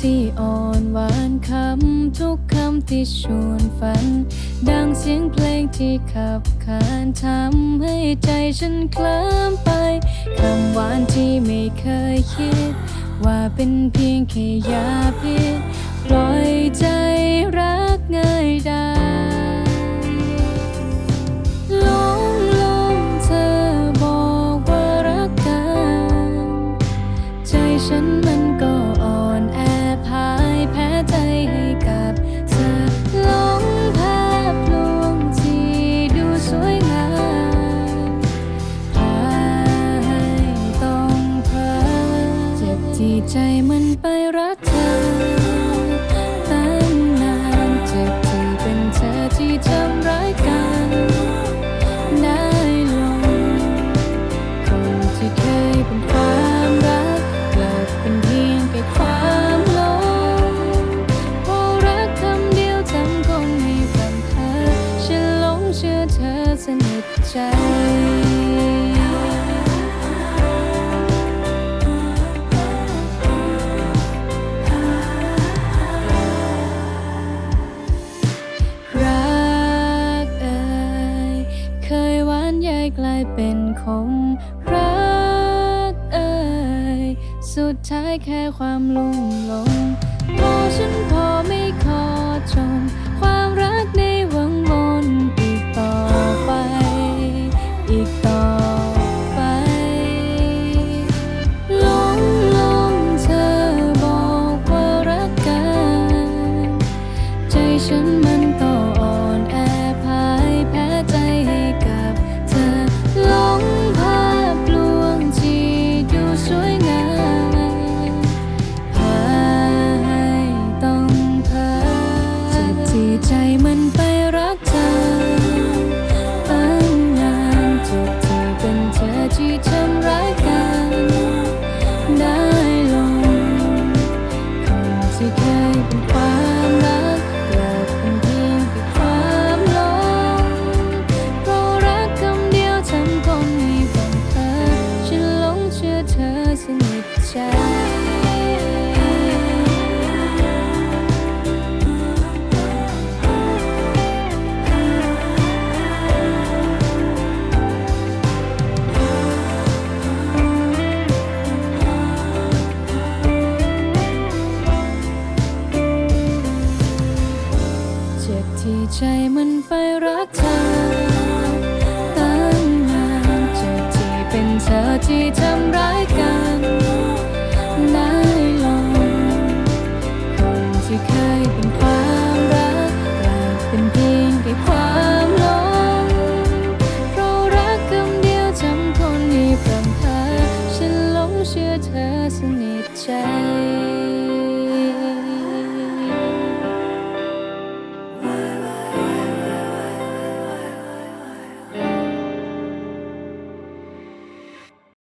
ที่อ่อนหวานคำ ทุกคำที่ชวนฝัน ดังเสียงเพลงที่ขับขานทำให้ใจฉันเคลิ้มไป คำหวานที่ไม่เคยคิด ว่าเป็นเพียงแค่ยาพิษปล่อยใจรักง่ายได้หลงหลงเธอบอกว่ารักกันใจฉันมันก็ ใจมันไปรักเธอตั้งนานเจ็บที่เป็นเธอที่ทำร้ายกันได้ลง คนที่เคยเป็นความรักกลับเป็นเพียงแค่ความหลงเพราะรักคำเดียวทำคนให้ฝันเธอฉันหลงเชื่อเธอสนิทใจ ยหวายกลายเป็นคมรักเอ่ยสุดท้ายแค่ความลุ่มหลง ใจมันไป ใจมันไปรักเธอตั้งนานจุดที่เป็นเธอที่ทำร้ายกันได้ลงคนที่เคยเป็นความรักกลายเป็นเพียงแค่ความหลงเพราะรักคำเดียวจำคนนี้พรงเธอฉันหลงเชื่อเธอสนิทใจ